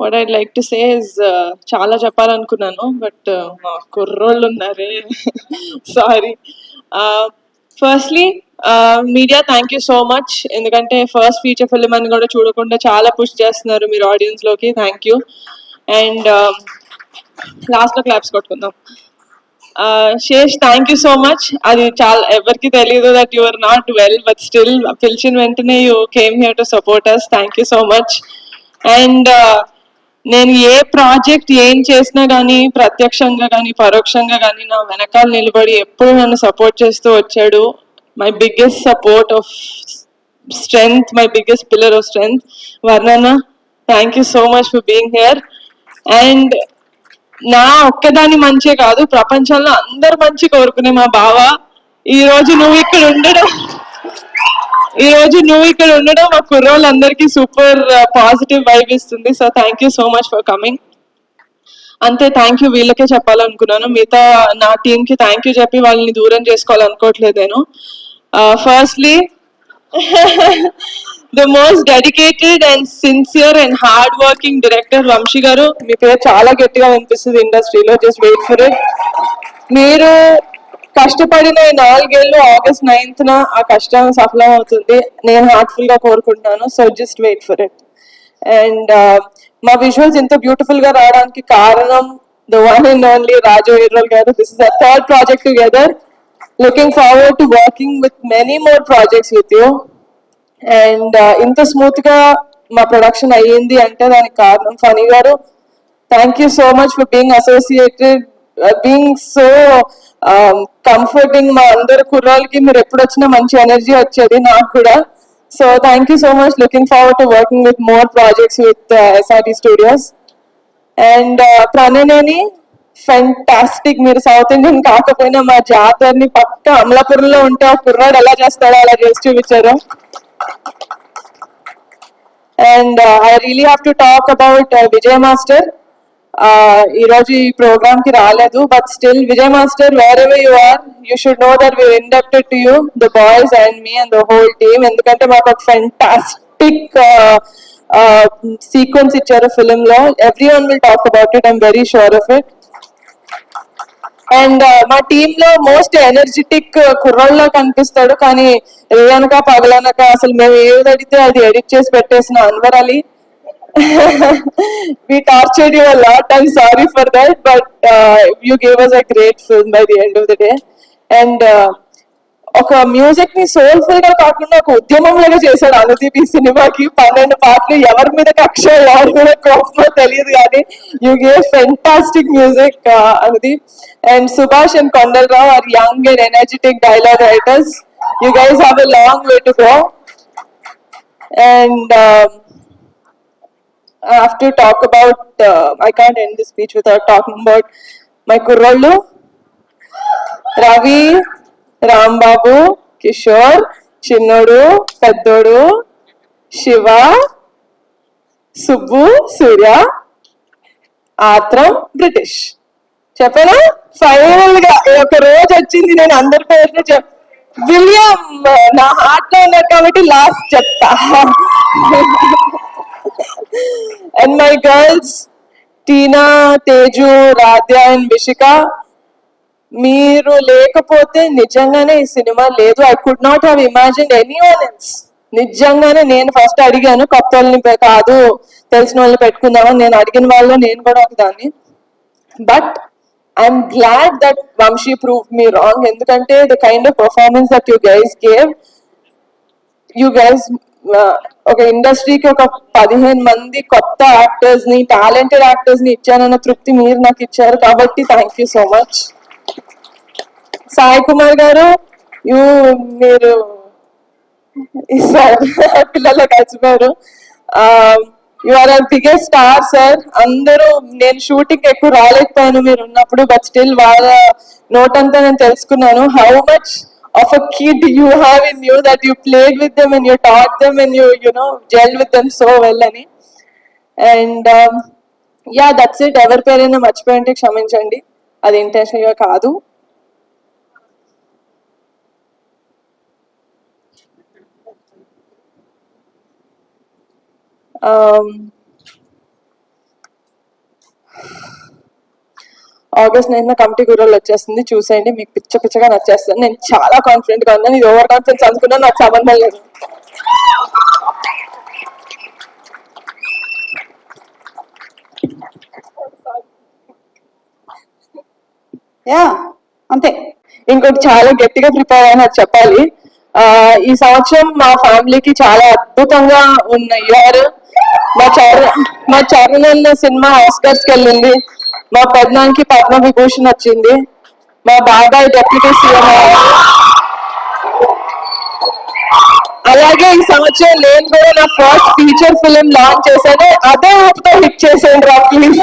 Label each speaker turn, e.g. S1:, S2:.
S1: What I like to say is చాలా చెప్పాలనుకున్నాను but uh, మా కుర్రోళ్ళు ఉన్నారే. Sorry firstly media thank you so much ఎందుకంటే ఫస్ట్ ఫీచర్ ఫిల్మ్ అని కూడా చూడకుండా చాలా పుష్ చేస్తున్నారు మీరు ఆడియన్స్లోకి థ్యాంక్ యూ అండ్ లాస్ట్లో క్లాప్స్ కొట్టుకుందాం. Uh, Sesh thank you so much అది చాలా ఎవరికి తెలియదు that you are not well but still పిలిచిన వెంటనే you came here to support us thank you so much and నేను ఏ ప్రాజెక్ట్ ఏం చేసినా కానీ ప్రత్యక్షంగా కానీ పరోక్షంగా కానీ నా వెనకాల నిలబడి ఎప్పుడు నన్ను సపోర్ట్ చేస్తూ వచ్చాడు. My biggest support of strength my biggest pillar of strength Varnana thank you so much for being here and నా ఒక్కదాని మంచే కాదు ప్రపంచంలో అందరు మంచి కోరుకునే మా బావ. ఈ రోజు నువ్వు ఇక్కడ ఉండడం ఈ రోజు నువ్వు ఇక్కడ ఉండడం మా కుర్రోళ్ళందరికీ సూపర్ పాజిటివ్ వైబ్ ఇస్తుంది. So thank you so much for coming అంతే థ్యాంక్ యూ వీళ్ళకే చెప్పాలనుకున్నాను. మిగతా నా టీమ్కి థ్యాంక్ యూ చెప్పి వాళ్ళని దూరం చేసుకోవాలనుకోవట్లేదు నేను firstly the most dedicated and sincere and hard working director Vamsi గారు. మీ పేరు చాలా గట్టిగా వినిపిస్తుంది ఇండస్ట్రీలో జస్ట్ వెయిట్ ఫర్ ఇట్ మీరు కష్టపడిన ఈ నాలుగేళ్ళు ఆగస్ట్ నైన్త్ న ఆ కష్టం సఫలం అవుతుంది. నేను హార్ట్ఫుల్గా కోరుకుంటున్నాను. So just wait for it and మా విజువల్స్ ఇంత బ్యూటిఫుల్గా రావడానికి కారణం the one and only Raju వీర్రోల్ garu. This is a third project together looking forward to working with many more projects with you and ఇంత స్మూత్గా మా ప్రొడక్షన్ అయ్యింది అంటే దానికి కారణం Phani garu. Thank you so much for being associated being so comforting మా అందరు కుర్రాళ్ళకి మీరు ఎప్పుడు వచ్చినా మంచి ఎనర్జీ వచ్చేది నాకు కూడా. So thank you so much looking forward to working with more projects with SRT studios and ప్రణనేని fantastic మీరు సౌత్ ఇండియన్ కాకపోయినా మా జాతరని పక్క అమలాపురంలో ఉంటే ఆ కుర్రాడు ఎలా చేస్తాడో అలా చేసి చూపించారు. And I really have to talk about Vijay master ఈ రోజు ఈ ప్రోగ్రామ్కి రాలేదు but still Vijay master wherever you are you should know that we're inducted to you the boys and me and the whole team ఎందుకంటే మాకు ఒక fantastic sequence ఇచ్చారు film లో every one will talk about it I'm very sure of it and మా టీమ్లో most energetic కుర్రోళ్ళ కనిపిస్తాడు కానీ రేయనక పగలనక అసలు మేము ఏది అడిగితే అది ఎడిట్ చేసి పెట్టేసిన Anwar Ali. We tortured you a lot. I'm sorry for that, but uh, you gave us a great film by the end of the day. And uh, ఒక మ్యూజిక్ని సోల్ఫుల్గా కాకుండా ఒక ఉద్యమం లాగా చేశాడు అనుదీప్ ఈ సినిమాకి పన్నెండు పాటలు ఎవరి మీద కక్ష ఎవరి మీద కోపమో తెలియదు కానీ you gave fantastic music Anudeep and Subhash and Kondalarao are young and energetic dialogue writers you guys have a long way to go and I have to talk about, uh, I can't end this speech without talking about my kurrallu, Ravi, Rambabu, Kishore, Chinnodu, Peddodu, Shiva, Subbu, Surya, ఆత్రం British చెప్పాను ఫైనల్గా ఒక రోజు వచ్చింది నేను అందరి పేర్లు చెప్ విలియం నా హార్ట్లో ఉన్నారు కాబట్టి లాస్ట్ చెప్తా and my girls Teena Teju Radhya and Vishika మీరు లేకపోతే నిజంగానే ఈ సినిమా లేదు. I could not have imagine any else నిజంగానే నేను ఫస్ట్ అడిగాను కొత్త వాళ్ళని కాదు తెలిసిన వాళ్ళని పెట్టుకుందామని నేను అడిగిన వాళ్ళు నేను కూడా ఒకదాన్ని but I'm glad that Vamsi prove me wrong ఎందుకంటే the kind of performance that you guys gave you guys ఒక ఇండస్ట్రీకి ఒక పదిహేను మంది కొత్త యాక్టర్స్ని టాలెంటెడ్ యాక్టర్స్ని ఇచ్చానన్న తృప్తి మీరు నాకు ఇచ్చారు కాబట్టి thank you so much Sai Kumar garu you మీరు పిల్లలు కలిసిపోయారు you are are biggest star sir అందరూ నేను షూటింగ్ ఎక్కువ రాలేకపోయాను మీరు ఉన్నప్పుడు బట్ స్టిల్ వాళ్ళ నోట్ అంతా నేను తెలుసుకున్నాను. How much of a kid you have in you that you played with them and you taught them and you you know gel with them so well అని. And yeah that's it ఎవరి పేరైనా మర్చిపోయింటే క్షమించండి. అది ఇంటెన్షన్గా కాదు. Um, August nine committee గుర్రాలు వచ్చేస్తుంది. చూసేయండి మీకు పిచ్చ పిచ్చగా నచ్చేస్తుంది. నేను చాలా కాన్ఫిడెంట్గా ఉన్నాను. ఇది ఓవర్ కాన్ఫిడెన్స్ అనుకున్నాను నాకు సంబంధం లేదు.
S2: యా అంతే.
S1: ఇంకోటి చాలా గట్టిగా ప్రిపేర్ అయినా చెప్పాలి. ఆ ఈ సంవత్సరం మా ఫ్యామిలీకి చాలా అద్భుతంగా ఉన్న ఇయర్ మా చర మా చరణ్ సినిమా ఆస్కర్స్కి వెళ్ళింది. మా పెద్దనానికి పద్మ విభూషణ్ వచ్చింది. మా బాబాయ్ డెప్యూటీ సీఎం అలాగే ఈ సంవత్సరం నేను కూడా నా ఫస్ట్ ఫీచర్ ఫిలిం లాంచ్ చేశాను. అదే ఊపితో హిట్ చేసాను రా ప్లీజ్